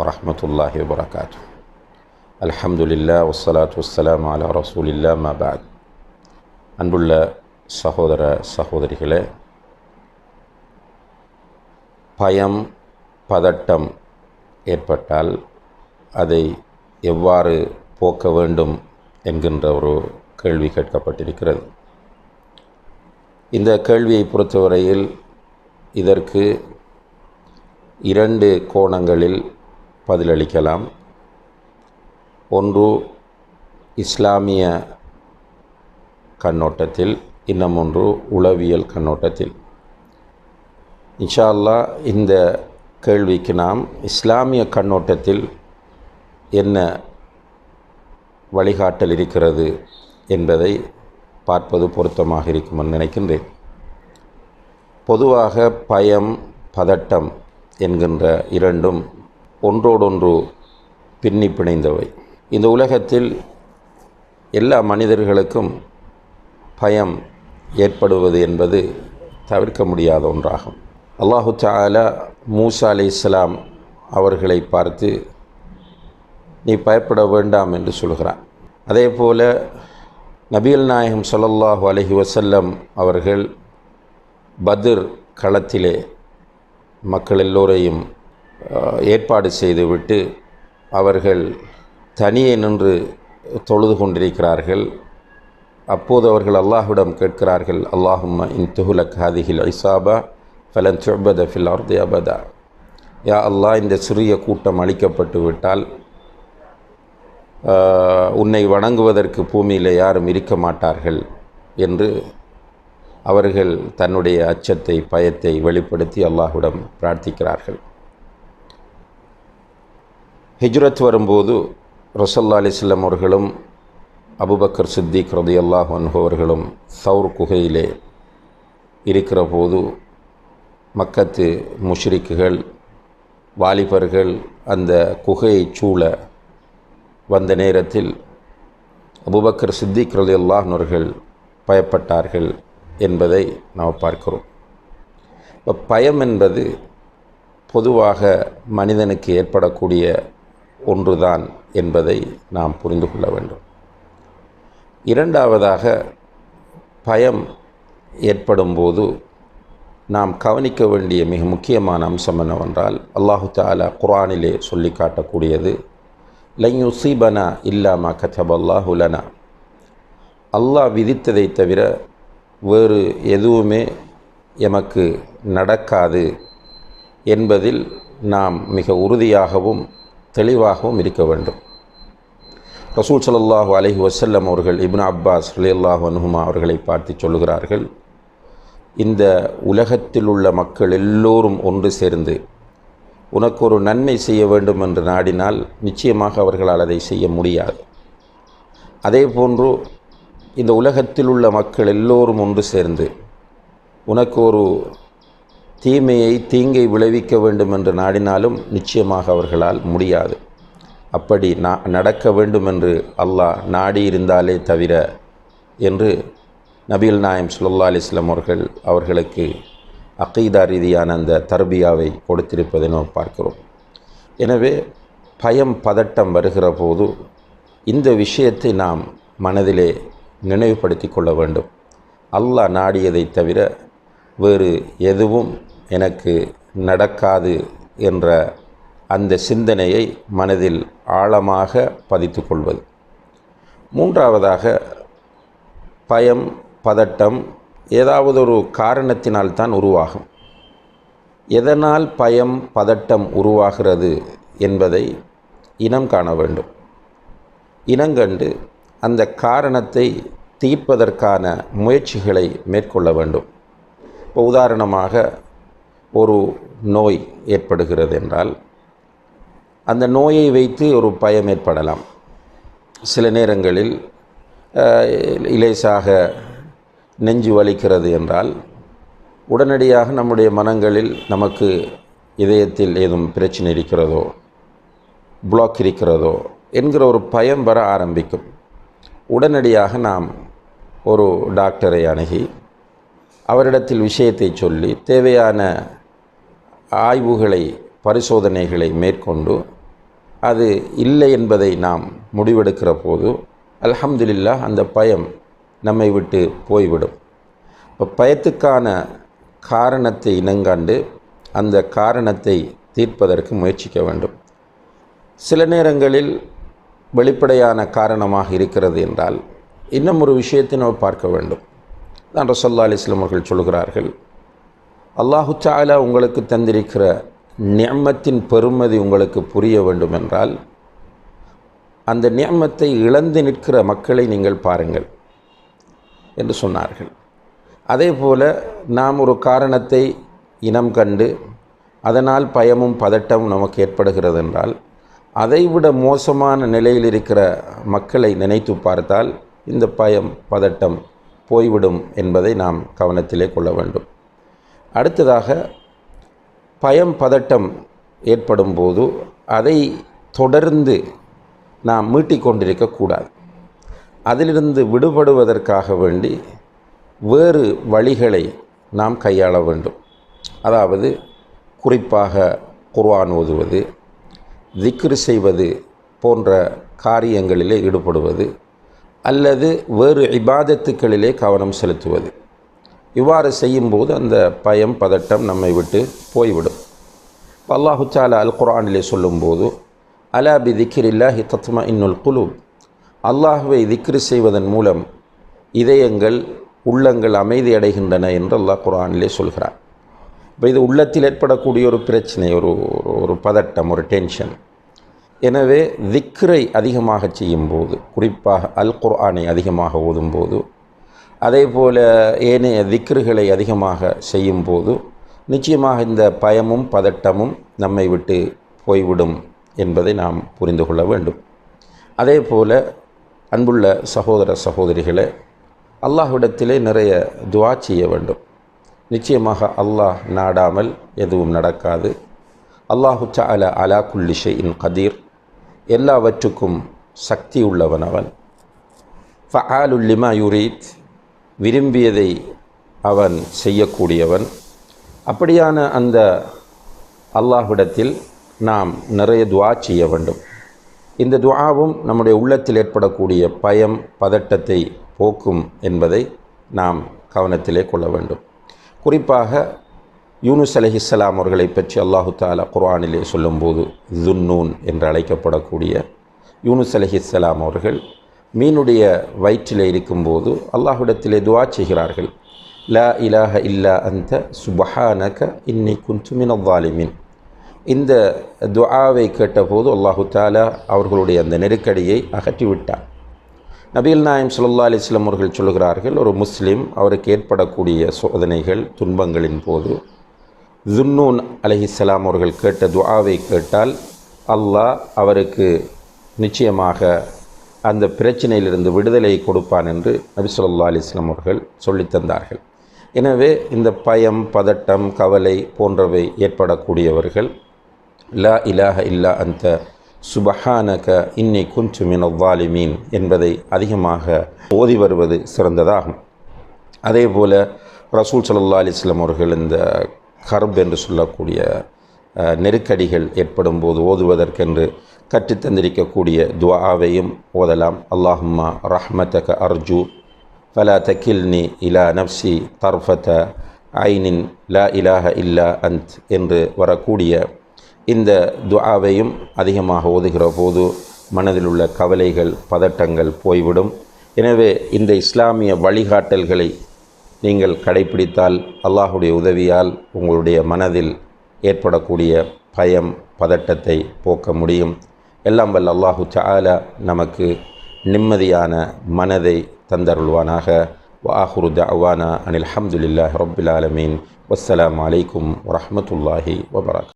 வரமத்துல்லாஹி வரகாத்து அல்ஹம்துலில்லா வசலாத் வசலாம் அலா ரசூலில்லா மபாத் அன்புள்ள சகோதர சகோதரிகளே பயம் பதட்டம் ஏற்பட்டால் அதை எவ்வாறு போக்க வேண்டும் என்கின்ற ஒரு கேள்வி கேட்கப்பட்டிருக்கிறது. இந்த கேள்வியை பொறுத்தவரையில் இதற்கு இரண்டு கோணங்களில் பதிலளிக்கலாம். ஒன்று இஸ்லாமிய கண்ணோட்டத்தில் இன்னமொன்று உளவியல் கண்ணோட்டத்தில். இன்ஷா இந்த கேள்விக்கு நாம் இஸ்லாமிய கண்ணோட்டத்தில் என்ன வழிகாட்டல் இருக்கிறது என்பதை பார்ப்பது பொருத்தமாக இருக்கும் என்று நினைக்கின்றேன். பொதுவாக பயம் பதட்டம் என்கின்ற இரண்டும் ஒன்றோடொன்று பின்னி பிணைந்தவை. இந்த உலகத்தில் எல்லா மனிதர்களுக்கும் பயம் ஏற்படுவது என்பது தவிர்க்க முடியாத ஒன்றாகும். அல்லாஹு தாலா மூசா அலி இஸ்லாம் அவர்களை பார்த்து நீ பயப்பட வேண்டாம் என்று சொல்கிறான். அதே போல் நபியல் நாயகம் சொல்லல்லாஹு அலஹி வசல்லம் அவர்கள் பத்ர் களத்திலே மக்கள் எல்லோரையும் ஏற்பாடு செய்துவிட்டு அவர்கள் தனியே நின்று தொழுது கொண்டிருக்கிறார்கள். அப்போது அவர்கள் அல்லாஹ்விடம் கேட்கிறார்கள் அல்லாஹும் இன் துஹுலக் ஹாதிஹில் ஐசாபா ஃபலன் சுபத ஃபில் அர்தி அபதா. யா அல்லாஹ் இந்த சிறிய கூட்டம் அளிக்கப்பட்டு விட்டால் உன்னை வணங்குவதற்கு பூமியில் யாரும் இருக்க மாட்டார்கள் என்று அவர்கள் தன்னுடைய அச்சத்தை பயத்தை வெளிப்படுத்தி அல்லாஹுடம் பிரார்த்திக்கிறார்கள். ஹிஜ்ரத் வரும்போது ரசல்லா அலிஸ்லம் அவர்களும் அபுபக்கர் சித்திக் ரதி அல்லாஹ் அவர்களும் சவுர் குகையிலே இருக்கிற போது மக்கத்து முஷ்ரிக்குகள் வாலிபர்கள் அந்த குகையை சூழ வந்த நேரத்தில் அபுபக்கர் சித்திக் ரதி அவர்கள் பயப்பட்டார்கள் என்பதை நாம் பார்க்கிறோம். இப்போ பயம் என்பது பொதுவாக மனிதனுக்கு ஏற்படக்கூடிய ஒன்றுதான் என்பதை நாம் புரிந்து கொள்ள வேண்டும். இரண்டாவதாக பயம் ஏற்படும்போது நாம் கவனிக்க வேண்டிய மிக முக்கியமான அம்சம் என்னவென்றால் அல்லாஹு தாலா குரானிலே சொல்லி காட்டக்கூடியது லைன் யுசீபனா இல்லாமா கச்சபல்லாஹுலனா அல்லாஹ் விதித்ததை தவிர வேறு எதுவுமே எமக்கு நடக்காது என்பதில் நாம் மிக உறுதியாகவும் தெளிவாகவும் இருக்க வேண்டும். ரசூல் ஸல்லல்லாஹு அலஹி வசல்லம் அவர்கள் இப்னு அப்பாஸ் ரலியல்லாஹு அனுஹுமா அவர்களை பார்த்து சொல்லுகிறார்கள் இந்த உலகத்தில் உள்ள மக்கள் எல்லோரும் ஒன்று சேர்ந்து உனக்கு ஒரு நன்மை செய்ய வேண்டும் என்று நாடினால் நிச்சயமாக அவர்களால் அதை செய்ய முடியாது. அதே போன்று இந்த உலகத்தில் உள்ள மக்கள் எல்லோரும் ஒன்று சேர்ந்து உனக்கு ஒரு தீமையை தீங்கை விளைவிக்க வேண்டும் என்று நாடினாலும் நிச்சயமாக அவர்களால் முடியாது. அப்படி நா நடக்க வேண்டும் என்று அல்லாஹ் நாடி இருந்தாலே தவிர என்று நபீல் நாயம் சுல்லா அலிஸ்லாம் அவர்கள் அவர்களுக்கு அக்கீதா ரீதியான அந்த தர்பியாவை கொடுத்திருப்பதை நாம் பார்க்கிறோம். எனவே பயம் பதட்டம் வருகிற போது இந்த விஷயத்தை நாம் மனதிலே நினைவுபடுத்தி கொள்ள வேண்டும். அல்லாஹ் நாடியதை தவிர வேறு எதுவும் எனக்கு நடக்காது என்ற அந்த சிந்தனையை மனதில் ஆழமாக பதித்து கொள்வது. மூன்றாவதாக பயம் பதட்டம் ஏதாவது ஒரு காரணத்தினால் தான் உருவாகும். எதனால் பயம் பதட்டம் உருவாகிறது என்பதை இனம் காண வேண்டும். இனங்கண்டு அந்த காரணத்தை தீர்ப்பதற்கான முயற்சிகளை மேற்கொள்ள வேண்டும். இப்போ உதாரணமாக ஒரு நோய் ஏற்படுகிறது என்றால் அந்த நோயை வைத்து ஒரு பயம் ஏற்படலாம். சில நேரங்களில் இலேசாக நெஞ்சு வலிக்கிறது என்றால் உடனடியாக நம்முடைய மனங்களில் நமக்கு இதயத்தில் ஏதும் பிரச்சனை இருக்கிறதோ பிளாக் இருக்கிறதோ என்கிற ஒரு பயம் வர ஆரம்பிக்கும். உடனடியாக நாம் ஒரு டாக்டரை அணுகி அவரிடத்தில் விஷயத்தை சொல்லி தேவையான ஆய்வுகளை பரிசோதனைகளை மேற்கொண்டு அது இல்லை என்பதை நாம் முடிவெடுக்கிற போது அல்ஹம்துலில்லா அந்த பயம் நம்மை விட்டு போய்விடும். இப்போ பயத்துக்கான காரணத்தை இனங்காண்டு அந்த காரணத்தை தீர்ப்பதற்கு முயற்சிக்க வேண்டும். சில நேரங்களில் வெளிப்படையான காரணமாக இருக்கிறது என்றால் இன்னும் ஒரு விஷயத்தை நாம் பார்க்க வேண்டும். தான் ரசல்லா அலிஸ்லாம் அவர்கள் சொல்கிறார்கள் அல்லாஹு சாலா உங்களுக்கு தந்திருக்கிற நியமத்தின் பெருமதி உங்களுக்கு புரிய வேண்டும் என்றால் அந்த நியமத்தை இழந்து நிற்கிற மக்களை நீங்கள் பாருங்கள் என்று சொன்னார்கள். அதே போல் நாம் ஒரு காரணத்தை இனம் கண்டு அதனால் பயமும் பதட்டமும் நமக்கு ஏற்படுகிறது என்றால் அதைவிட மோசமான நிலையில் இருக்கிற மக்களை நினைத்து பார்த்தால் இந்த பயம் பதட்டம் போய்விடும் என்பதை நாம் கவனத்திலே கொள்ள வேண்டும். அடுத்ததாக பயம் பதட்டம் ஏற்படும் போது அதை தொடர்ந்து நாம் மீட்டிக்கொண்டிருக்கக்கூடாது அதிலிருந்து விடுபடுவதற்காக வேண்டி வேறு வழிகளை நாம் கையாள வேண்டும். அதாவது குறிப்பாக குர்ஆன் ஓதுவது திக்ரு செய்வது போன்ற காரியங்களிலே ஈடுபடுவது அல்லது வேறு இபாதத்துக்களிலே கவனம் செலுத்துவது. இவ்வாறு செய்யும்போது அந்த பயம் பதட்டம் நம்மை விட்டு போய்விடும். அல்லாஹு சாலா அல் குரானிலே சொல்லும்போது அலா பி திக்ரில்லாஹி தத்மா இன்னுல் குலு அல்லாஹுவை திக்ரு செய்வதன் மூலம் இதயங்கள் உள்ளங்கள் அமைதி அடைகின்றன என்று அல்லாஹ் குரானிலே சொல்கிறார் இப்போ இது உள்ளத்தில் ஏற்படக்கூடிய ஒரு பிரச்சனை ஒரு ஒரு பதட்டம் ஒரு டென்ஷன். எனவே திக்ரை அதிகமாக செய்யும்போது குறிப்பாக அல் குர்ஆனை அதிகமாக ஓதும்போது அதே போல் ஏனைய திக்ருகளை அதிகமாக செய்யும்போது நிச்சயமாக இந்த பயமும் பதட்டமும் நம்மை விட்டு போய்விடும் என்பதை நாம் புரிந்து கொள்ள வேண்டும். அதே போல் அன்புள்ள சகோதர சகோதரிகளை அல்லாஹ்விடத்திலே நிறைய துவா செய்ய வேண்டும். நிச்சயமாக அல்லாஹ் நாடாமல் எதுவும் நடக்காது. அல்லாஹு அல அலா குல்லிஷே இன் கதீர். எல்லாவற்றுக்கும் சக்தி உள்ளவன் அவன் ஃபஆலுல்லிமா யுரீத். விரும்பியதை அவன் செய்யக்கூடியவன். அப்படியான அந்த அல்லாஹ்விடத்தில் நாம் நிறைய துவா செய்ய வேண்டும். இந்த துவாவும் நம்முடைய உள்ளத்தில் ஏற்படக்கூடிய பயம் பதட்டத்தை போக்கும் என்பதை நாம் கவனத்திலே கொள்ள வேண்டும். குறிப்பாக யூனுஸ் அலஹிஸ்லாம் அவர்களை பற்றி அல்லாஹு தாலா குர்ஆனிலே சொல்லும்போது ஜுன்னூன் என்று அழைக்கப்படக்கூடிய யூனுஸ் அலஹிஸ்லாம் அவர்கள் மீனுடைய வயிற்றில் இருக்கும்போது அல்லாஹ்விடத்திலே துவா செய்கிறார்கள். லா இலாஹ இல்லா அந்த சுபஹானக இன்னி குந்துமின் அவ்வாலிமின் இந்த துஆவை கேட்டபோது அல்லாஹு தாலா அவர்களுடைய அந்த நெருக்கடியை அகற்றிவிட்டார் நபீல் நாயம் சுல்லா அலிஸ்லம் அவர்கள் சொல்கிறார்கள் ஒரு முஸ்லீம் அவருக்கு ஏற்படக்கூடிய சோதனைகள் துன்பங்களின் போது ஜுன்னூன் அலஹிஸ்லாம் அவர்கள் கேட்ட துஆவை கேட்டால் அல்லாஹ் அவருக்கு நிச்சயமாக அந்த பிரச்சனையிலிருந்து விடுதலை கொடுப்பான் என்று நபிசுல்லா அலிஸ்லாம் அவர்கள் சொல்லித்தந்தார்கள் எனவே இந்த பயம் பதட்டம் கவலை போன்றவை ஏற்படக்கூடியவர்கள் லா இலாஹ இல்லா அந்த சுபஹானக இன்னி குஞ்சு மினவாலிமீன் என்பதை அதிகமாக ஓதி வருவது சிறந்ததாகும். அதே போல் ரசூல் சல்லா அலிஸ்லாம் அவர்கள் இந்த கர்ப் என்று சொல்லக்கூடிய நெருக்கடிகள் ஏற்படும் போது ஓதுவதற்கென்று கற்றுத்தந்திருக்கக்கூடிய துவாவையும் ஓதலாம். அல்லாஹும்மா ரஹ்மத்தக அர்ஜு ஃபலா தக்கில்னி இலா நப்சி தர்ஃபத ஐனின் லா இலாஹ இல்லா அந்த் என்று வரக்கூடிய இந்த துவாவையும் அதிகமாக ஓதுகிற போது மனதில் உள்ள கவலைகள் பதட்டங்கள் போய்விடும். எனவே இந்த இஸ்லாமிய வழிகாட்டல்களை நீங்கள் கடைபிடித்தால் அல்லாஹுடைய உதவியால் உங்களுடைய மனதில் ஏற்படக்கூடிய பயம் பதட்டத்தை போக்க முடியும். எல்லாம் வல்ல அல்லாஹு சாலா நமக்கு நிம்மதியான மனதை தந்தருள்வானாக. வாஹுரு தவானா அனில் அஹமதுல்லாஹ் ரபுல் ஆலமீன். வஸ்ஸலாம் அலைக்கும் வரமத்துல்லாஹி வபரக்